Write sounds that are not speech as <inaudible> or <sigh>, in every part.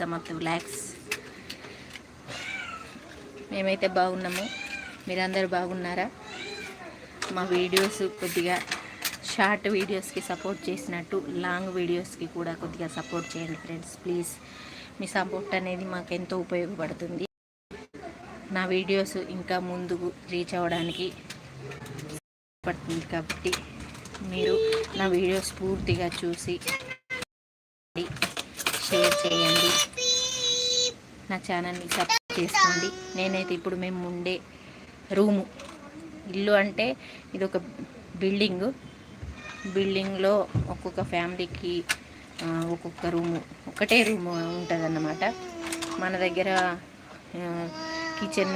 సమర్థ బ్లాక్స్ మేమైతే బాగున్నాము. మీరందరూ బాగున్నారా? మా వీడియోస్ కొద్దిగా షార్ట్ వీడియోస్కి సపోర్ట్ చేసినట్టు లాంగ్ వీడియోస్కి కూడా కొద్దిగా సపోర్ట్ చేయండి ఫ్రెండ్స్ ప్లీజ్ మీ సపోర్ట్ అనేది మాకు ఎంతో ఉపయోగపడుతుంది. నా వీడియోస్ ఇంకా ముందుకు రీచ్ అవ్వడానికి పడుతుంది కాబట్టి మీరు నా వీడియోస్ పూర్తిగా చూసి షేర్ చేయండి. నా ఛానల్ని సబ్స్క్రైబ్ చేసుకోండి. నేనైతే ఇప్పుడు మేము ఉండే రూము. ఇల్లు అంటే ఇది ఒక బిల్డింగు. బిల్డింగ్లో ఒక్కొక్క ఫ్యామిలీకి ఒక్కొక్క రూము. ఒకటే రూము ఉంటుంది అన్నమాట మన దగ్గర కిచెన్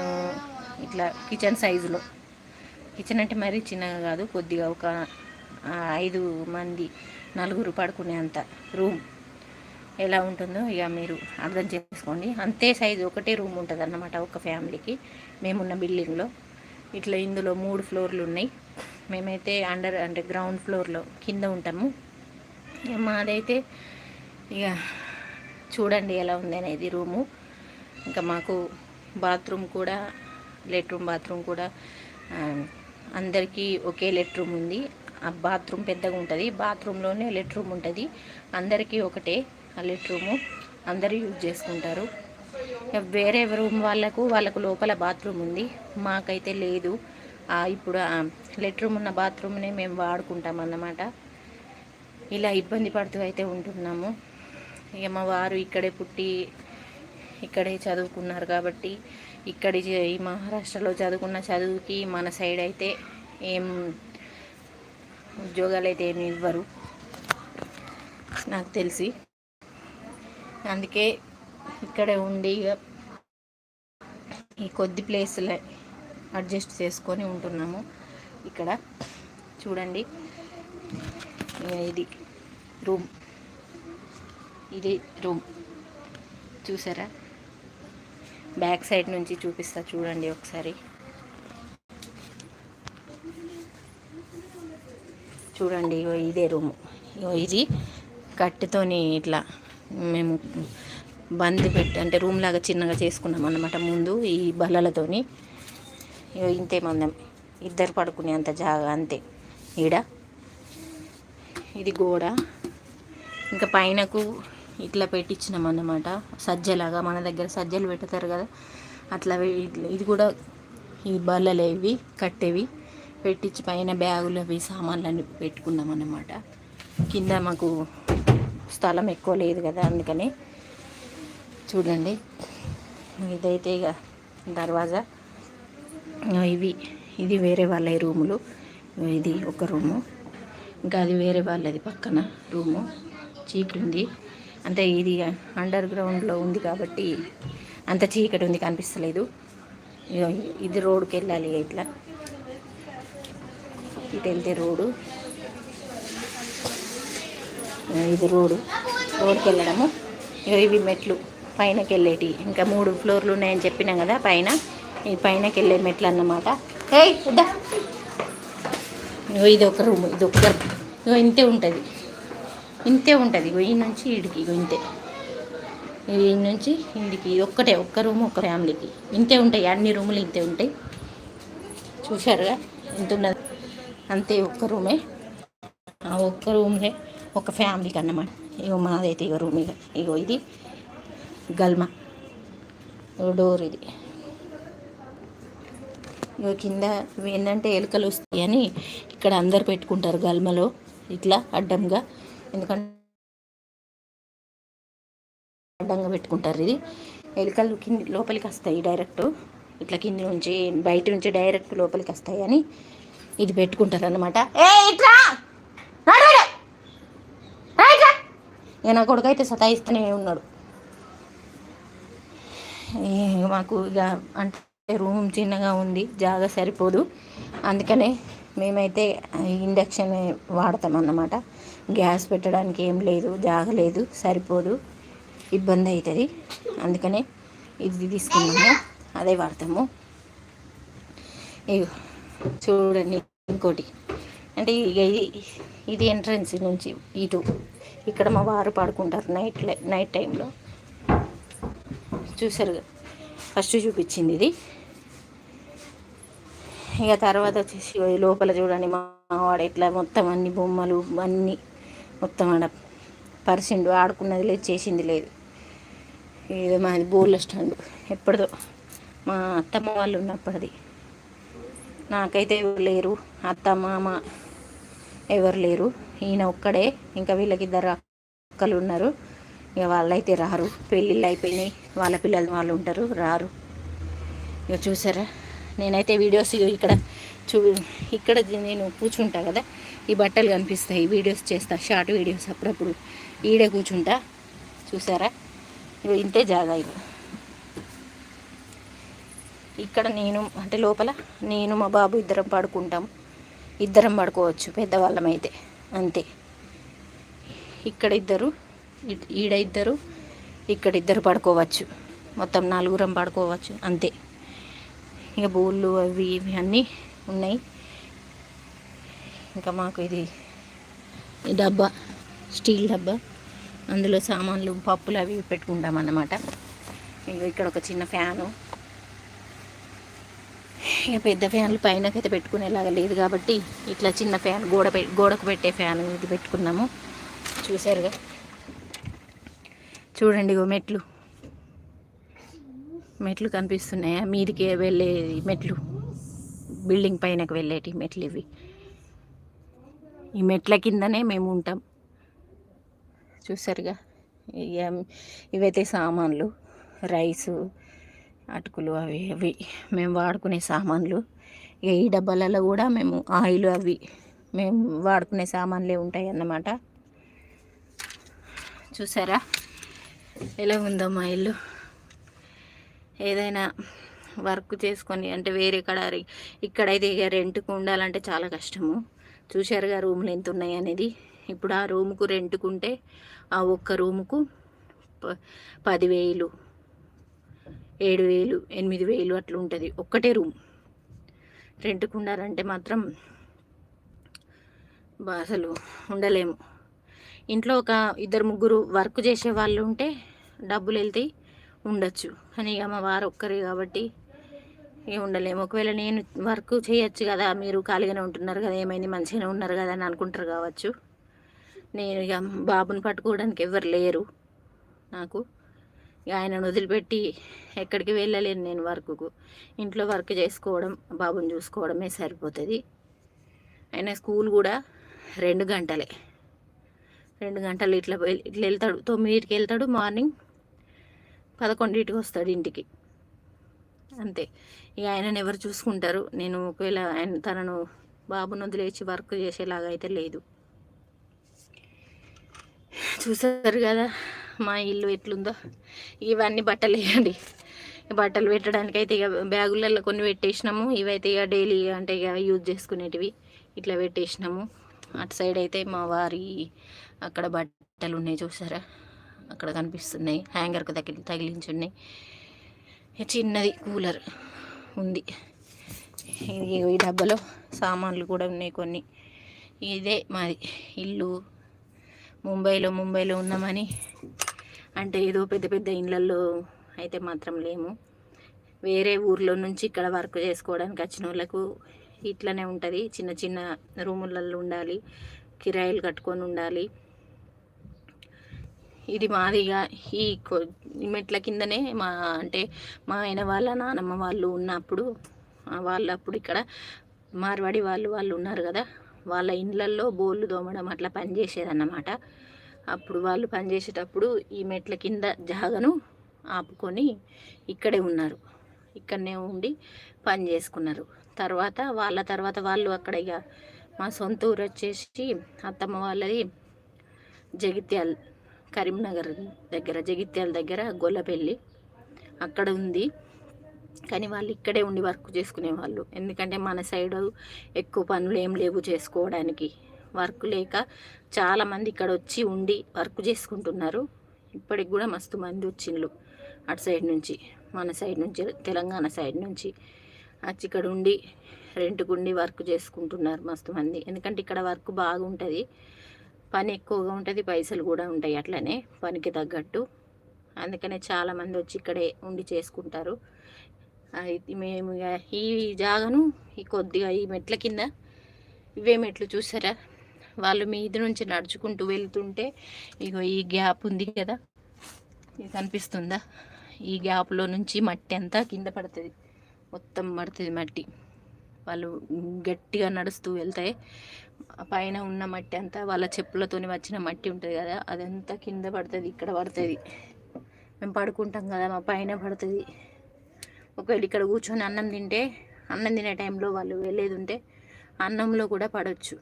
ఇట్లా కిచెన్ సైజులో. కిచెన్ అంటే మరీ చిన్నగా కాదు కొద్దిగా ఒక ఐదు మంది నలుగురు పడుకునే అంత రూమ్. ఎలా ఉంటుందో ఇక మీరు అర్థం చేసుకోండి. అంతే సైజు ఒకటే రూమ్ ఉంటుంది అన్నమాట ఒక ఫ్యామిలీకి మేమున్న బిల్డింగ్లో ఇట్లా ఇందులో మూడు ఫ్లోర్లు ఉన్నాయి. మేమైతే అండర్ అంటే గ్రౌండ్ ఫ్లోర్లో కింద ఉంటాము. మాదైతే ఇక చూడండి ఎలా ఉంది అనేది రూము. ఇంకా మాకు బాత్రూమ్ కూడా లెట్రూమ్ బాత్రూమ్ కూడా అందరికీ ఒకే లెట్రూమ్ ఉంది. ఆ బాత్రూమ్ పెద్దగా ఉంటుంది బాత్రూంలోనే లెట్రూమ్ ఉంటుంది. అందరికీ ఒకటే. ఆ రూము అందరూ యూజ్ చేసుకుంటారు. ఇక వేరే రూమ్ వాళ్ళకు వాళ్ళకు లోపల బాత్రూమ్ ఉంది. మాకైతే లేదు. ఇప్పుడు లెట్రూమ్ ఉన్న బాత్రూమ్నే మేము వాడుకుంటాం అన్నమాట. ఇలా ఇబ్బంది పడుతూ అయితే ఉంటున్నాము. ఇక మా వారు ఇక్కడే పుట్టి ఇక్కడే చదువుకున్నారు కాబట్టి ఇక్కడి ఈ మహారాష్ట్రలో చదువుకున్న చదువుకి మన సైడ్ అయితే ఏం ఉద్యోగాలు అయితే ఏమి ఇవ్వరు. నాకు తెలిసి. అందుకే ఇక్కడే ఉండి ఇక ఈ కొద్ది ప్లేస్లో అడ్జస్ట్ చేసుకొని ఉంటున్నాము. ఇక్కడ చూడండి. ఇది రూమ్. ఇది రూమ్. చూసారా? బ్యాక్ సైడ్ నుంచి చూపిస్తా చూడండి ఒకసారి. చూడండి ఇగో ఇదే రూము. ఇగో ఇది కట్టెతోని ఇట్లా మేము బంది పెట్టి అంటే రూమ్ లాగా చిన్నగా చేసుకున్నాం అన్నమాట ముందు ఈ బల్లలతోని. ఇంతే మందం. ఇద్దరు పడుకునే అంత జాగా అంతే. ఈడ ఇది గోడ. ఇంకా పైనకు ఇట్లా పెట్టించినాం అన్నమాట. సజ్జలాగా మన దగ్గర సజ్జలు పెడతారు కదా. అట్లా ఇట్లా- ఇది కూడా ఈ బల్లలేవి కట్టేవి. పెట్టించి పైన బ్యాగులు అవి సామాన్లు అన్ని పెట్టుకున్నాం అన్నమాట. కింద మాకు స్థలం ఎక్కువ లేదు కదా అందుకని. చూడండి. ఇదైతే ఇక దర్వాజా. ఇవి ఇది వేరే వాళ్ళ రూములు. ఇది ఒక రూము. ఇంకా అది వేరే వాళ్ళది పక్కన రూము. చీకటి ఉంది. అంటే ఇది అండర్ గ్రౌండ్లో ఉంది కాబట్టి అంత చీకటి ఉంది కనిపిస్తలేదు. ఇది రోడ్కి వెళ్ళాలి ఇట్లా. ఇటు వెళ్తే రోడ్డు. ఇది రోడ్డు. రోడ్కి వెళ్ళడము. ఇవి మెట్లు. పైనకి వెళ్ళేటి. ఇంకా మూడు ఫ్లోర్లు ఉన్నాయని చెప్పినాం కదా పైన. ఈ పైనకి వెళ్ళే మెట్లు అన్నమాట. హే ఇద్దా ఇది ఒక రూమ్. ఇది ఒక ఇగో ఇంతే ఉంటుంది. ఇంతే ఉంటుంది. ఇగో ఈ నుంచి ఈడికి ఇగో ఇంతే. ఈ నుంచి ఇంటికి. ఒక్కటే. ఒక్క రూమ్ ఒక్క ఫ్యామిలీకి. ఇంతే ఉంటాయి. అన్ని రూములు ఇంతే ఉంటాయి. చూశారుగా? ఎంత ఉన్నది? అంతే ఒక్క రూమే. ఆ ఒక్క రూమ్లే. ఒక ఫ్యామిలీకి అన్నమాట. ఇగో మాదైతే ఇగో రూమ్ ఇక ఇగో ఇది. గల్మా. డోర్ ఇది. ఇగో కింద ఏంటంటే ఎలుకలు వస్తాయని ఇక్కడ అందరు పెట్టుకుంటారు గల్మలో. ఇట్లా అడ్డంగా. ఎందుకంటే అడ్డంగా పెట్టుకుంటారు ఇది. ఎలుకలు కింద లోపలికి వస్తాయి డైరెక్ట్ ఇట్లా కింద నుంచి బయట నుంచి డైరెక్ట్ లోపలికి వస్తాయి అని ఇది పెట్టుకుంటారు అనమాట ఇక నా కొడుకు అయితే సతాయిస్తూనే ఉన్నాడు. మాకు ఇక అంటే రూమ్ చిన్నగా ఉంది జాగా సరిపోదు. అందుకనే మేమైతే ఇండక్షన్ వాడతాం అన్నమాట. గ్యాస్ పెట్టడానికి ఏం లేదు జాగ లేదు సరిపోదు ఇబ్బంది అవుతుంది అందుకనే ఇది తీసుకున్నాము అదే వాడతాము. ఇగో చూడండి ఇంకోటి. అంటే ఇక ఇది ఇది ఎంట్రన్స్ నుంచి ఇటు. ఇక్కడ మా వారు పడుకుంటారు నైట్ నైట్ టైంలో. చూసారు ఫస్ట్ చూపించింది ఇది. ఇక తర్వాత వచ్చేసి లోపల చూడండి మా వాడు ఎట్లా మొత్తం అన్ని బొమ్మలు అన్నీ మొత్తం ఆడ పరిసిండు ఆడుకున్నది లేదు చేసింది లేదు. ఇది మాది బోర్ల స్టాండ్. ఎప్పటిదో మా అత్తమ్మ వాళ్ళు ఉన్నప్పటిది నాకైతే ఎవరు లేరు. అత్త మామ ఎవరు లేరు. ఈయన ఒక్కడే. ఇంకా వీళ్ళకి ఇద్దరు అక్కలు ఉన్నారు. ఇక వాళ్ళైతే రారు. పెళ్ళిళ్ళు అయిపోయినాయి. వాళ్ళ పిల్లలు వాళ్ళు ఉంటారు. రారు. ఇక చూసారా? నేనైతే వీడియోస్ ఇగో ఇక్కడ చూ ఇక్కడ నేను కూర్చుంటా కదా. ఈ బట్టలు కనిపిస్తాయి. వీడియోస్ చేస్తా. షార్ట్ వీడియోస్ అప్పుడప్పుడు. ఈడే కూర్చుంటా. చూసారా? ఇవి ఇంతే జాగా ఇది. ఇక్కడ నేను అంటే లోపల నేను మా బాబు ఇద్దరం పడుకుంటాం. ఇద్దరం పడుకోవచ్చు పెద్దవాళ్ళం అయితే అంతే. ఇక్కడ ఇద్దరు ఈడ ఇద్దరు ఇక్కడ ఇద్దరు పడుకోవచ్చు. మొత్తం నలుగురం పడుకోవచ్చు అంతే. ఇక బోళ్ళు అవి ఇవి అన్నీ ఉన్నాయి. ఇంకా మాకు ఇది డబ్బా స్టీల్ డబ్బా. అందులో సామాన్లు పప్పులు అవి పెట్టుకుంటాం అన్నమాట ఇంకా ఇక్కడ ఒక చిన్న ఫ్యాను. ఇక పెద్ద ఫ్యాన్లు పైనకైతే పెట్టుకునేలాగా లేదు కాబట్టి ఇట్లా చిన్న ఫ్యాన్ గోడ పె గోడకు పెట్టే ఫ్యాన్ ఇది పెట్టుకున్నాము. చూసారుగా చూడండి ఇగో మెట్లు. మెట్లు కనిపిస్తున్నాయా? మీదికి వెళ్ళే మెట్లు. బిల్డింగ్ పైనకు వెళ్ళేటి మెట్లు ఇవి. ఈ మెట్ల కిందనే మేము ఉంటాం. చూసారుగా ఇవైతే సామాన్లు. రైసు అటుకులు అవి అవి. మేము వాడుకునే సామాన్లు. ఇక ఈ డబ్బాలలో కూడా మేము ఆయిల్ అవి. మేము వాడుకునే సామాన్లే ఉంటాయి అన్నమాట చూసారా? ఎలా ఉందో మా ఇల్లు. ఏదైనా వర్క్ చేసుకొని అంటే వేరే కడ ఇక్కడైతే ఇక రెంట్కు ఉండాలంటే చాలా కష్టము. చూశారుగా రూమ్లు ఎంత ఉన్నాయి అనేది. ఇప్పుడు ఆ రూముకు రెంట్కుంటే ఆ ఒక్క రూముకు ప- పదివేలు ఏడు వేలు ఎనిమిది వేలు అట్లా ఉంటుంది ఒక్కటే రూమ్. రెంట్కు ఉండాలంటే మాత్రం బా- అసలు ఉండలేము. ఇంట్లో ఒక ఇద్దరు ముగ్గురు వర్క్ చేసే వాళ్ళు ఉంటే డబ్బులు వెళ్తాయి ఉండొచ్చు. కానీ ఇక మా వారు ఒక్కరే కాబట్టి ఇక ఉండలేము. ఒకవేళ నేను వర్క్ చేయొచ్చు కదా మీరు ఖాళీగానే ఉంటున్నారు కదా ఏమైంది? మంచిగానే ఉన్నారు కదా అని అనుకుంటారు కావచ్చు. నేను ఇక బాబుని పట్టుకోవడానికి ఎవరు లేరు నాకు. ఆయనను వదిలిపెట్టి ఎక్కడికి వెళ్ళలేను నేను వర్క్కు. ఇంట్లో వర్క్ చేసుకోవడం బాబుని చూసుకోవడమే సరిపోతుంది. ఆయన స్కూల్ కూడా రెండు గంటలే. రెండు గంటలు ఇట్లా ఇట్లా వెళ్తాడు. తొమ్మిదింటికి వెళ్తాడు మార్నింగ్. పదకొండింటికి వస్తాడు ఇంటికి. అంతే. ఇక ఆయనను ఎవరు చూసుకుంటారు? నేను ఒకవేళ ఆయన తనను బాబును వదిలేసి వర్క్ చేసేలాగా అయితే లేదు. చూసారు కదా మా ఇల్లు ఎట్లుందో. ఇవన్నీ బట్టలు వేయండి. బట్టలు పెట్టడానికి అయితే ఇక బ్యాగులలో కొన్ని పెట్టేసినాము. ఇవైతే ఇక డైలీ అంటే ఇక యూజ్ చేసుకునేటివి ఇట్లా పెట్టేసినాము. అటు సైడ్ అయితే మా వారి అక్కడ బట్టలు ఉన్నాయి చూసారా? అక్కడ కనిపిస్తున్నాయి. హ్యాంగర్కి తగిలి తగిలించి ఉన్నాయి చిన్నది కూలర్ ఉంది. ఈ డబ్బాలో సామాన్లు కూడా ఉన్నాయి కొన్ని. ఇదే మాది ఇల్లు. ముంబైలో ముంబైలో ఉన్నామని అంటే ఏదో పెద్ద పెద్ద ఇళ్ళల్లో అయితే మాత్రం లేము. వేరే ఊర్లో నుంచి ఇక్కడ వర్క్ చేసుకోవడానికి వచ్చిన వాళ్ళకు ఇట్లనే ఉంటుంది. చిన్న చిన్న రూములలో ఉండాలి కిరాయిలు కట్టుకొని ఉండాలి. ఇది మాదిగా ఈ కొ- మెట్ల కిందనే మా అంటే మా ఆయన వాళ్ళ నానమ్మ వాళ్ళు ఉన్నప్పుడు వాళ్ళప్పుడు వాళ్ళు అప్పుడు ఇక్కడ మార్వాడి వాళ్ళు వాళ్ళు ఉన్నారు కదా వాళ్ళ ఇండ్లల్లో బోళ్ళు దోమడం అట్లా పనిచేసేదన్నమాట. అప్పుడు వాళ్ళు పనిచేసేటప్పుడు ఈ మెట్ల కింద జాగను ఆపుకొని ఇక్కడే ఉన్నారు. ఇక్కడనే ఉండి పని చేసుకున్నారు. తర్వాత వాళ్ళ తర్వాత వాళ్ళు అక్కడ ఇక మా సొంత ఊరు వచ్చేసి అత్తమ్మ వాళ్ళది జగిత్యాల్ కరీంనగర్ దగ్గర జగిత్యాల దగ్గర గొల్లపల్లి అక్కడ ఉంది. కానీ వాళ్ళు ఇక్కడే ఉండి వర్క్ చేసుకునే వాళ్ళు ఎందుకంటే మన సైడ్ ఎక్కువ పనులు ఏం లేవు చేసుకోవడానికి. వర్క్ లేక చాలామంది ఇక్కడ వచ్చి ఉండి వర్క్ చేసుకుంటున్నారు. ఇప్పటికి కూడా మస్తు మంది వచ్చిండ్రు అటు సైడ్ నుంచి మన సైడ్ నుంచి తెలంగాణ సైడ్ నుంచి. వచ్చి ఇక్కడ ఉండి రెంట్కుండి వర్క్ చేసుకుంటున్నారు మస్తు మంది. ఎందుకంటే ఇక్కడ వర్క్ బాగుంటుంది పని ఎక్కువగా ఉంటుంది పైసలు కూడా ఉంటాయి అట్లనే పనికి తగ్గట్టు. అందుకనే చాలామంది వచ్చి ఇక్కడే ఉండి చేసుకుంటారు. అయితే మేము ఇక ఈ జాగను ఈ కొద్దిగా ఈ మెట్ల కింద ఇవే మెట్లు చూసారా? వాళ్ళు మీది నుంచి నడుచుకుంటూ వెళ్తుంటే ఇగో ఈ గ్యాప్ ఉంది కదా ఇది కనిపిస్తుందా? ఈ గ్యాప్లో నుంచి మట్టి అంతా కింద పడుతుంది. మొత్తం పడుతుంది మట్టి. వాళ్ళు గట్టిగా నడుస్తూ వెళ్తే పైన ఉన్న మట్టి అంతా వాళ్ళ చెప్పులతోని వచ్చిన మట్టి ఉంటుంది కదా అదంతా కింద పడుతుంది ఇక్కడ పడుతుంది. మేము పడుకుంటాం కదా మా పైన పడుతుంది. ఒకవేళ ఇక్కడ కూర్చొని అన్నం తింటే అన్నం తినే టైంలో వాళ్ళు వెళ్ళేది ఉంటే అన్నంలో కూడా పడవచ్చు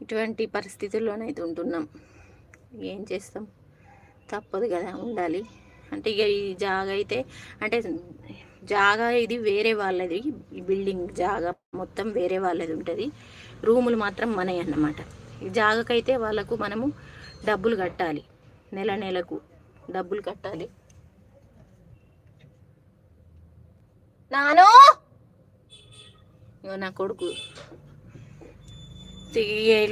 ఇటువంటి పరిస్థితుల్లోనైతే ఉంటున్నాం. ఏం చేస్తాం? తప్పదు కదా ఉండాలి. అంటే ఇక ఈ జాగా అయితే అంటే జాగా ఇది వేరే వాళ్ళది. ఈ బిల్డింగ్ జాగా మొత్తం వేరే వాళ్ళది ఉంటుంది. రూములు మాత్రం మనవి అన్నమాట. ఈ జాగకైతే వాళ్ళకు మనము డబ్బులు కట్టాలి. నెల నెలకు డబ్బులు కట్టాలి. నాను! ఇగో నా కొడుకు.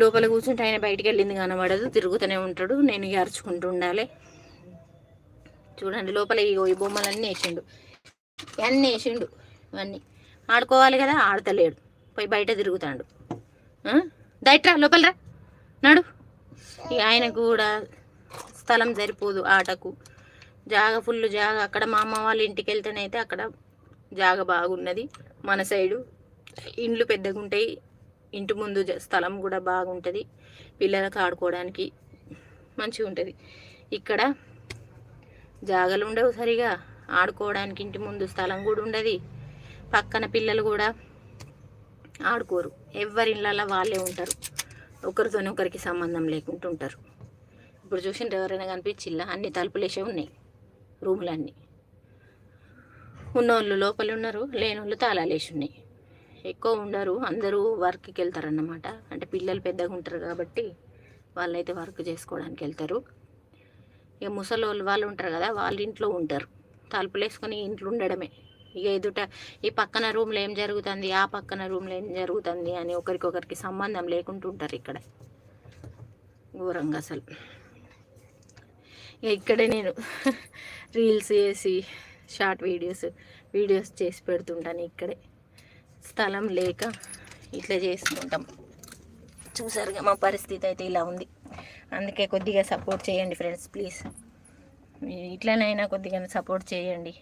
లోపల కూర్చుంటే ఆయన బయటికి వెళ్ళింది కనబడదు తిరుగుతూనే ఉంటాడు. నేను ఇక అరుచుకుంటూ ఉండాలి. చూడండి లోపల ఈ బొమ్మలన్నీ వేసిండు. ఇవన్నీ వేసిండు. ఇవన్నీ. ఆడుకోవాలి కదా ఆడతలేడు. పోయి బయట తిరుగుతాడు. దయట్రా లోపలరా నాడు. ఇక ఆయనకు కూడా స్థలం సరిపోదు ఆటకు. జాగ ఫుల్ జాగ. అక్కడ మా అమ్మ వాళ్ళ ఇంటికి వెళ్తేనైతే అక్కడ జాగ బాగున్నది. మన సైడు. ఇండ్లు పెద్దగా ఉంటాయి ఇంటి ముందు స్థలం కూడా బాగుంటుంది. పిల్లలకు ఆడుకోవడానికి మంచిగా ఉంటుంది ఇక్కడ జాగలు ఉండవు సరిగా. ఆడుకోవడానికి ఇంటి ముందు స్థలం కూడా ఉండదు. పక్కన పిల్లలు కూడా ఆడుకోరు. ఎవరి ఇళ్ళలో వాళ్ళే ఉంటారు. ఒకరితోనే ఒకరికి సంబంధం లేకుండా ఉంటారు ఇప్పుడు చూసిండ్రు ఎవరైనా కనిపించిల్లా? అన్ని తలుపులేసే ఉన్నాయి. రూములన్నీ. ఉన్నోళ్ళు లోపల ఉన్నారు లేనోళ్ళు తాళాలు వేసి ఉన్నాయి ఎక్కువ ఉండరు. అందరూ వర్క్కి వెళ్తారన్నమాట అంటే పిల్లలు పెద్దగా ఉంటారు కాబట్టి వాళ్ళైతే వర్క్ చేసుకోవడానికి వెళ్తారు ఇక ముసలి వాళ్ళు ఉంటారు కదా వాళ్ళ ఇంట్లో ఉంటారు. తలుపులు వేసుకొని ఇంట్లో ఉండడమే. ఇక ఎదుట ఈ పక్కన రూమ్లో ఏం జరుగుతుంది ఆ పక్కన రూమ్లో ఏం జరుగుతుంది అని ఒకరికొకరికి సంబంధం లేకుండా ఉంటారు ఇక్కడ. ఘోరంగా అసలు. ఇక ఇక్కడే నేను <laughs> రీల్స్ చేసి షార్ట్ వీడియోస్ వీడియోస్ చేసి పెడుతుంటాను ఇక్కడే. స్థలం లేక ఇట్లా చేసుకుంటాం. చూసారుగా మా పరిస్థితి అయితే ఇలా ఉంది. అందుకే కొద్దిగా సపోర్ట్ చేయండి ఫ్రెండ్స్ ప్లీజ్ ఇట్లనైనా కొద్దిగా సపోర్ట్ చేయండి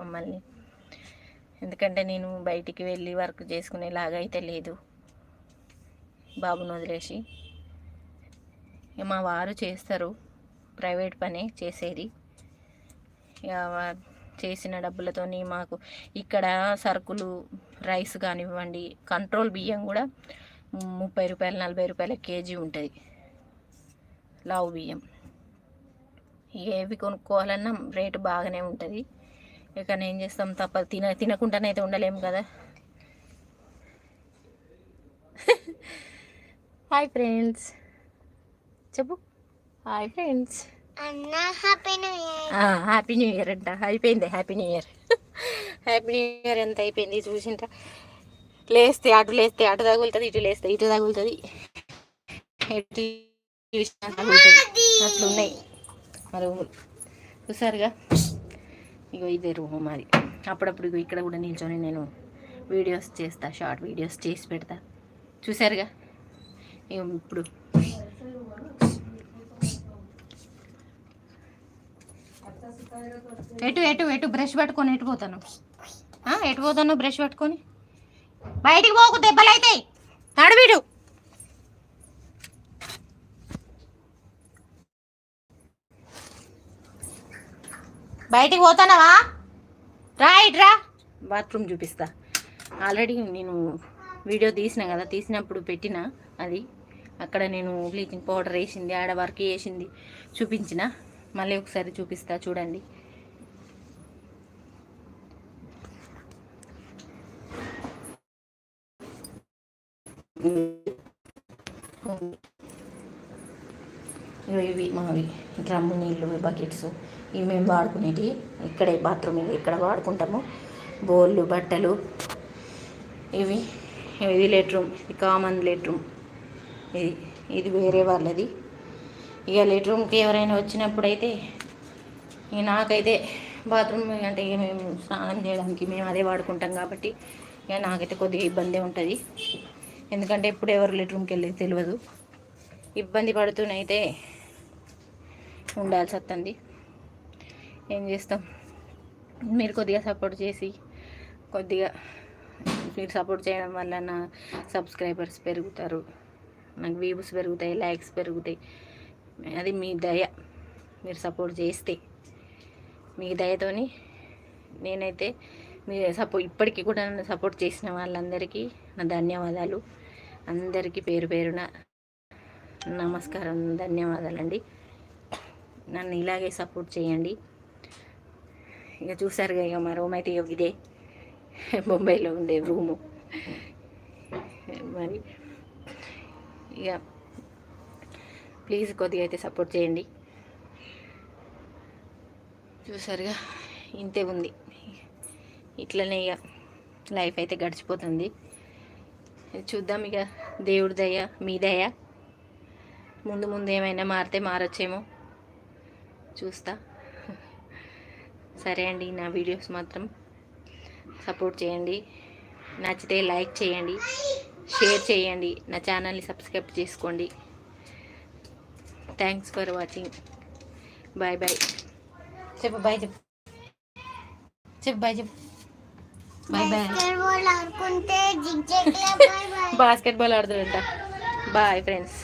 మమ్మల్ని. ఎందుకంటే నేను బయటికి వెళ్ళి వర్క్ చేసుకునేలాగా అయితే లేదు బాబును వదిలేసి. ఇక మా వారు చేస్తారు ప్రైవేట్ పనే చేసేది. ఇక చేసిన డబ్బులతోని మాకు ఇక్కడ సరుకులు రైస్ కానివ్వండి కంట్రోల్ బియ్యం కూడా ముప్పై రూపాయలు నలభై రూపాయల కేజీ ఉంటుంది. లావు బియ్యం. ఏవి కొనుక్కోవాలన్నా రేటు బాగానే ఉంటుంది. ఇక ఏం చేస్తాం తప్ప తిన తినకుండానైతే ఉండలేము కదా. <laughs> హాయ్ ఫ్రెండ్స్ చెప్పు. Hi friends happy new year happy new year అంట. అయిపోయింది happy new year happy new year ఎంత అయిపోయింది చూసింటా లేస్తే అటు లేస్తే అటు తగులుతుంది ఇటు లేస్తే ఇటు తగులుతుంది. ఎటు చూసినా తగులుతుంది. అట్లున్నాయి. మా రూములు చూసారుగా? ఇగో ఇదే రూమ్ మాది. అప్పుడప్పుడు ఇగో ఇక్కడ కూడా నిల్చొని నేను వీడియోస్ చేస్తా షార్ట్ వీడియోస్ చేసి పెడతా. చూసారుగా? ఇగో ఇప్పుడు ఎటు ఎటు ఎటు బ్రష్ పట్టుకొని ఎటు పోతాను? ఎటు పోతాను బ్రష్ పట్టుకొని? బయటికి పోకు దెబ్బలు అవుతాయి నడువిడు బయటికి పోతానవా? రా రా. బాత్రూమ్ చూపిస్తా. ఆల్రెడీ నేను వీడియో తీసిన కదా తీసినప్పుడు పెట్టిన అది. అక్కడ నేను బ్లీచింగ్ పౌడర్ వేసింది ఆడ వర్క్ వేసింది చూపించిన. మళ్ళీ ఒకసారి చూపిస్తా చూడండి. ఇవి మావి డ్రమ్ము నీళ్ళు బకెట్స్ ఇవి మేము వాడుకునేవి ఇక్కడే బాత్రూమ్ ఇవి ఇక్కడ వాడుకుంటాము. బోళ్ళు బట్టలు ఇవి ఇది లెట్రూమ్ ఇది కామన్ లెట్రూమ్. ఇది ఇది వేరే వాళ్ళది. ఇక లెట్రూమ్కి ఎవరైనా వచ్చినప్పుడు అయితే ఇక నాకైతే బాత్రూమ్ అంటే ఇక మేము స్నానం చేయడానికి మేము అదే వాడుకుంటాం కాబట్టి ఇక నాకైతే కొద్దిగా ఇబ్బంది ఉంటుంది. ఎందుకంటే ఎప్పుడు ఎవరు లెట్రూమ్కి వెళ్ళేది తెలియదు ఇబ్బంది పడుతూనైతే ఉండాల్సి వస్తుంది. ఏం చేస్తాం? మీరు కొద్దిగా సపోర్ట్ చేసి కొద్దిగా మీరు సపోర్ట్ చేయడం వల్ల నా సబ్స్క్రైబర్స్ పెరుగుతారు. నాకు వ్యూస్ పెరుగుతాయి లైక్స్ పెరుగుతాయి. అది మీ దయ. మీరు సపోర్ట్ చేస్తే మీ దయతోని నేనైతే మీ సపో ఇప్పటికీ కూడా నన్ను సపోర్ట్ చేసిన వాళ్ళందరికీ నా ధన్యవాదాలు. అందరికీ పేరు పేరున నమస్కారం ధన్యవాదాలండి. నన్ను ఇలాగే సపోర్ట్ చేయండి. ఇక చూసారుగా ఇక మా రూమ్ అయితే ఇదే. బొంబాయిలో ఉండే రూము. మరి ఇక ప్లీజ్ కొద్దిగా అయితే సపోర్ట్ చేయండి. చూసారుగా ఇంతే ఉంది. ఇట్లనే ఇక లైఫ్ అయితే గడిచిపోతుంది. చూద్దాం ఇక దేవుడి దయ మీ దయ. ముందు ముందు ఏమైనా మారితే మారొచ్చేమో. చూస్తా. సరే అండి నా వీడియోస్ మాత్రం సపోర్ట్ చేయండి. నచ్చితే లైక్ చేయండి. షేర్ చేయండి. నా ఛానల్ని సబ్స్క్రైబ్ చేసుకోండి. Thanks for watching bye bye చెప్పు బాయ్ చెప్పు. చెప్పు బాయ్ చెప్పు. బాయ్ బాయ్ బాయ్ బాస్కెట్బాల్ ఆడుతుంట బాయ్ ఫ్రెండ్స్